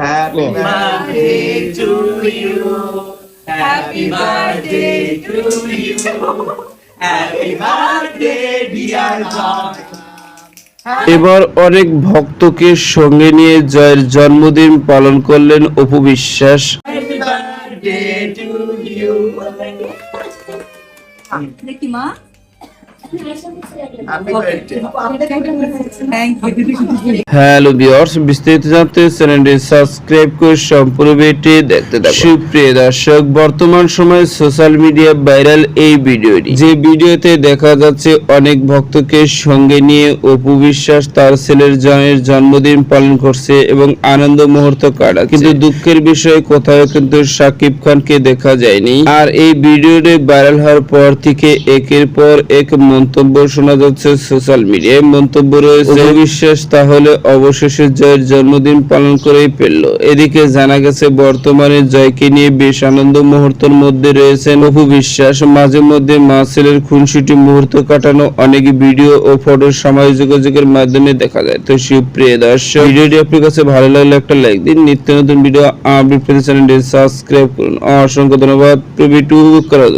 Happy birthday to you. Happy birthday to you. Happy birthday, dear John. এবার অনেক ভক্তকে সঙ্গে নিয়ে জয়ের জন্মদিন পালন করলেন Apu Biswas Happy birthday to you. দেখি মা হ্যালো ভিউয়ার্স বিস্তারিত জানতে চ্যানেলটি সাবস্ক্রাইব করে সম্পূর্ণ ভিডিওটি দেখতে থাকুন। সুপ্রিয় দর্শক, বর্তমান সময়ে সোশ্যাল মিডিয়া ভাইরাল এই ভিডিওটি। যে ভিডিওতে দেখা যাচ্ছে অনেক ভক্তকে সঙ্গে নিয়ে অপু বিশ্বাস তার ছেলের জনের জন্মদিন পালন করছে এবং আনন্দ মুহূর্ত কাটা কিন্তু দুঃখের বিষয় কোথাও কিন্তু সাকিব খানকে দেখা যায়নি। আর এই ভিডিওটি ভাইরাল হওয়ার পর থেকে একের পর এক মন্তব্য শোনা যাচ্ছে সোশ্যাল মিডিয়ায়। মন্তব্য রয়েছে বিশ্বাস তাহলে অবশেষে জয়ের জন্মদিন পালন করেই ফেলল। এদিকে জানা গেছে বর্তমানে জয়কে নিয়ে বেশ আনন্দ মুহূর্তের মধ্যে রয়েছেন অপু বিশ্বাস। মাঝে মধ্যে মা ছেলের খুনসুটি মুহূর্ত কাটানো অনেক ভিডিও ও ফটো সামাজিক যোগাযোগের মাধ্যমে দেখা যায়। তো সুপ্রিয় দর্শক ভিডিওটি আপনার কাছে ভালো লাগলে একটা লাইক দিন। নিত্য নতুন ভিডিও আপডেট পেতে চ্যানেলটি সাবস্ক্রাইব করুন। অসংখ্য ধন্যবাদ। প্রবি টু জন্য।